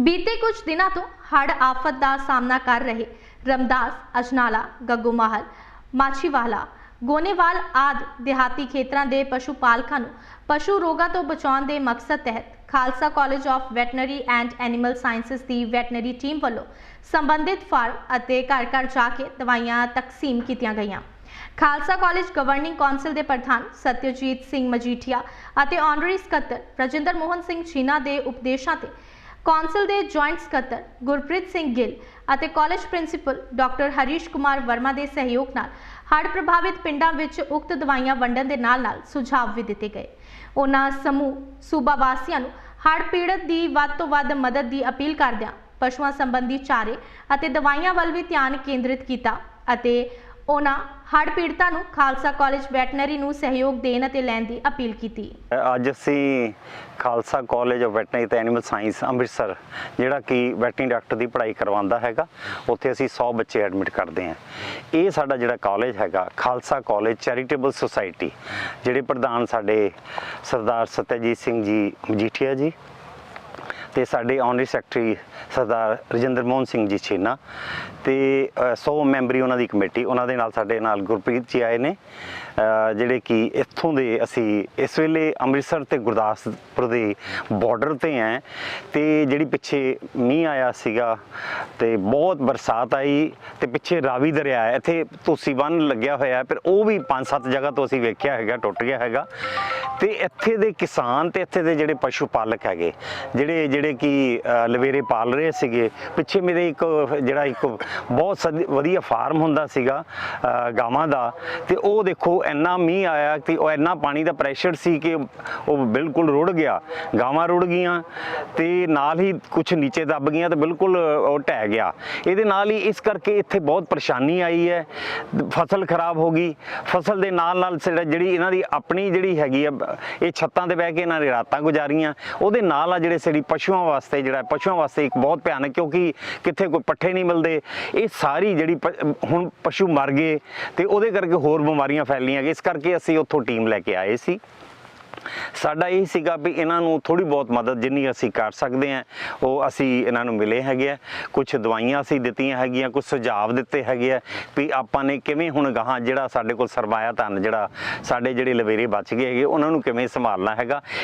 ਬੀਤੇ ਕੁਝ ਦਿਨਾਂ ਤੋਂ ਹੜ੍ਹ ਆਫਤ ਦਾ ਸਾਹਮਣਾ ਕਰ ਰਹੇ ਰਮਦਾਸ, ਅਜਨਾਲਾ, ਗੱਗੂ ਮਾਹਲ, ਮਾਛੀਵਾਲਾ, ਗੋਨੇਵਾਲ ਆਦ ਦਿਹਾਤੀ ਖੇਤਰਾਂ ਦੇ ਪਸ਼ੂ ਪਾਲਕਾਂ ਨੂੰ ਪਸ਼ੂ ਰੋਗਾਂ ਤੋਂ ਬਚਾਉਣ ਦੇ ਮਕਸਦ ਤਹਿਤ Khalsa college of veterinary and animal sciences the veterinary team ਵੱਲੋਂ ਸੰਬੰਧਿਤ ਫਾਰਮ ਅਤੇ ਘਰ ਘਰ ਜਾ ਕੇ ਦਵਾਈਆਂ ਤਕਸੀਮ ਕੀਤੀਆਂ ਗਈਆਂ। ਖਾਲਸਾ ਕਾਲਜ ਗਵਰਨਿੰਗ ਕੌਂਸਲ ਦੇ ਪ੍ਰਧਾਨ ਸਤਿਅਜੀਤ ਸਿੰਘ ਮਜੀਠੀਆ ਅਤੇ ਆਨਰਰੀ ਸਕੱਤਰ ਰਜਿੰਦਰ ਮੋਹਨ ਸਿੰਘ ਚੀਨਾ ਦੇ ਉਪਦੇਸ਼ਾਂ ਤੇ ਕੌਂਸਲ ਦੇ ਜੁਆਇੰਟ ਸਕੱਤਰ ਗੁਰਪ੍ਰੀਤ ਸਿੰਘ ਗਿੱਲ ਅਤੇ college principal doctor Harish Kumar Verma ਦੇ ਸਹਿਯੋਗ ਨਾਲ ਹੜ੍ਹ ਪ੍ਰਭਾਵਿਤ ਪਿੰਡਾਂ ਵਿੱਚ ਉਕਤ ਦਵਾਈਆਂ ਵੰਡਣ ਦੇ ਨਾਲ-ਨਾਲ ਸੁਝਾਅ ਵੀ ਦਿੱਤੇ ਗਏ। ਉਹਨਾਂ ਸਮੂਹ ਸੂਬਾ ਵਾਸੀਆਂ ਨੂੰ ਹੜ੍ਹ ਪੀੜਤ ਦੀ ਵੱਧ ਤੋਂ ਵੱਧ ਮਦਦ ਦੀ ਅਪੀਲ ਕਰਦਿਆਂ ਪਸ਼ੂਆਂ ਸੰਬੰਧੀ ਚਾਰੇ ਅਤੇ ਦਵਾਈਆਂ ਵੱਲ ਵੀ ਧਿਆਨ ਕੇਂਦਰਿਤ ਕੀਤਾ ਅਤੇ ਉਹਨਾਂ ਹੜ੍ਹ ਪੀੜਤਾਂ ਨੂੰ ਖਾਲਸਾ ਕਾਲਜ ਵੈਟਰਨਰੀ ਨੂੰ ਸਹਿਯੋਗ ਦੇਣ ਅਤੇ ਲੈਣ ਦੀ ਅਪੀਲ ਕੀਤੀ। ਅੱਜ ਅਸੀਂ ਖਾਲਸਾ ਕਾਲਜ ਆਫ ਵੈਟਰਨਰੀ ਤੇ ਐਨੀਮਲ ਸਾਇੰਸ ਅੰਮ੍ਰਿਤਸਰ, ਜਿਹੜਾ ਕਿ ਵੈਟਰਨਰੀ ਡਾਕਟਰ ਦੀ ਪੜ੍ਹਾਈ ਕਰਵਾਉਂਦਾ ਹੈਗਾ, ਉੱਥੇ ਅਸੀਂ 100 ਬੱਚੇ ਐਡਮਿਟ ਕਰਦੇ ਹਾਂ। ਇਹ ਸਾਡਾ ਜਿਹੜਾ ਕਾਲਜ ਹੈਗਾ, ਖਾਲਸਾ ਕਾਲਜ ਚੈਰੀਟੇਬਲ ਸੁਸਾਇਟੀ, ਜਿਹੜੇ ਪ੍ਰਧਾਨ ਸਾਡੇ ਸਰਦਾਰ ਸਤਿਆਜੀਤ ਸਿੰਘ ਜੀ, ਮਜੀਠੀਆ ਜੀ ਤੇ ਸਾਡੇ ਆਨਰੀ ਸੈਕਟਰੀ ਸਰਦਾਰ ਰਜਿੰਦਰ ਮੋਹਨ ਸਿੰਘ ਜੀ ਛੀਨਾ ਤੇ ਅ, 100 ਮੈਂਬਰੀ ਉਹਨਾਂ ਦੀ ਕਮੇਟੀ ਉਹਨਾਂ ਦੇ ਨਾਲ ਸਾਡੇ ਨਾਲ ਗੁਰਪ੍ਰੀਤ ਜੀ ਆਏ ਨੇ ਜਿਹੜੇ ਕਿ ਇੱਥੋਂ ਦੇ ਅਸੀਂ ਇਸ ਵੇਲੇ ਅੰਮ੍ਰਿਤਸਰ ਤੇ ਗੁਰਦਾਸਪੁਰ ਦੇ ਬਾਰਡਰ ਤੇ ਆਂ ਤੇ ਜਿਹੜੀ ਪਿੱਛੇ ਮੀਂਹ ਆਇਆ ਸੀਗਾ ਤੇ ਬਹੁਤ ਬਰਸਾਤ ਆਈ ਤੇ ਪਿੱਛੇ ਰਾਵੀ ਦਰਿਆ ਹੈ ਇੱਥੇ ਤੁਸੀਂ ਬੰਨ ਲੱਗਿਆ ਹੋਇਆ ਹੈ, ਪਰ ਉਹ ਵੀ ਪੰਜ ਸੱਤ ਜਗ੍ਹਾ ਤੋਂ ਅਸੀਂ ਵੇਖਿਆ ਹੈਗਾ ਟੁੱਟ ਗਿਆ ਹੈਗਾ। ਤੇ ਇੱਥੇ ਦੇ ਕਿਸਾਨ ਤੇ ਇੱਥੇ ਦੇ ਜਿਹੜੇ ਪਸ਼ੂ ਪਾਲਕ ਹੈਗੇ ਜਿਹੜੇ ਜਿਹੜੇ ਕਿ ਲਵੇਰੇ ਪਾਲ ਰਹੇ ਸੀਗੇ, ਪਿੱਛੇ ਮੇਰੇ ਇੱਕ, ਜਿਹੜਾ ਇੱਕ ਬਹੁਤ ਸਦ- ਵਧੀਆ ਫਾਰਮ ਹੁੰਦਾ ਸੀਗਾ ਗਾਵਾਂ ਦਾ, ਤੇ ਉਹ ਦੇਖੋ ਇੰਨਾ ਮੀਂਹ ਆਇਆ ਕਿ ਉਹ ਇੰਨਾ ਪਾਣੀ ਦਾ ਪ੍ਰੈਸ਼ਰ ਸੀ ਕਿ ਉਹ ਬਿਲਕੁਲ ਰੁੜ ਗਿਆ। ਗਾਵਾਂ ਰੁੜ ਗਈਆਂ ਤੇ ਨਾਲ ਹੀ ਕੁਝ ਨੀਚੇ ਦੱਬ ਗਈਆਂ ਤੇ ਬਿਲਕੁਲ ਉਹ ਢਹਿ ਗਿਆ। ਇਹਦੇ ਨਾਲ ਹੀ ਇਸ ਕਰਕੇ ਇੱਥੇ ਬਹੁਤ ਪਰੇਸ਼ਾਨੀ ਆਈ ਹੈ। ਫਸਲ ਖਰਾਬ ਹੋ ਗਈ। ਫਸਲ ਦੇ ਨਾਲ ਨਾਲ ਜਿਹੜਾ ਜਿਹੜੀ ਇਹਨਾਂ ਦੀ ਆਪਣੀ ਜਿਹੜੀ ਹੈਗੀ ਆ, ਇਹ ਛੱਤਾਂ ਤੇ ਬਹਿ ਕੇ ਇਹਨਾਂ ਨੇ ਰਾਤਾਂ ਗੁਜ਼ਾਰੀਆਂ। ਉਹਦੇ ਨਾਲ ਆ ਜਿਹੜੇ ਸੜੀ ਪਸ਼ੂਆਂ ਵਾਸਤੇ ਜਿਹੜਾ ਪਸ਼ੂਆਂ ਵਾਸਤੇ ਇੱਕ ਬਹੁਤ ਭਿਆਨਕ, ਕਿਉਂਕਿ ਕਿੱਥੇ ਕੋਈ ਪੱਠੇ ਨਹੀਂ ਮਿਲਦੇ। ਇਹ ਸਾਰੀ ਜਿਹੜੀ ਹੁਣ ਪਸ਼ੂ ਮਰ ਗਏ ਤੇ ਉਹਦੇ ਕਰਕੇ ਹੋਰ ਬਿਮਾਰੀਆਂ ਫੈਲੀਆਂ ਇਸ ਕਰਕੇ ਅਸੀਂ ਉੱਥੋਂ ਟੀਮ ਲੈ ਕੇ ਆਏ ਸੀ। ਸਾਡਾ ਇਹ ਸੀਗਾ ਵੀ ਇਹਨਾਂ ਨੂੰ ਥੋੜੀ ਬਹੁਤ ਮਦਦ ਜਿੰਨੀ ਅਸੀਂ ਕਰ ਸਕਦੇ ਹਾਂ, ਉਹ ਅਸੀਂ ਇਹਨਾਂ ਨੂੰ ਮਿਲੇ ਹੈਗੇ ਆ। ਕੁਝ ਦਵਾਈਆਂ ਅਸੀਂ ਦਿੱਤੀਆਂ ਹੈਗੀਆਂ ਕੁਝ ਸੁਝਾਅ ਦਿੱਤੇ ਹੈਗੇ ਆ ਵੀ ਆਪਾਂ ਨੇ ਕਿਵੇਂ ਹੁਣ ਗਾਹਾਂ ਜਿਹੜਾ ਸਾਡੇ ਕੋਲ ਸਰਮਾਇਆ ਧਨ ਜਿਹੜਾ ਸਾਡੇ ਜਿਹੜੇ ਲਵੇਰੇ ਬਚ ਗਏ ਹੈਗੇ, ਉਹਨਾਂ ਨੂੰ ਕਿਵੇਂ ਸੰਭਾਲਣਾ ਹੈਗਾ।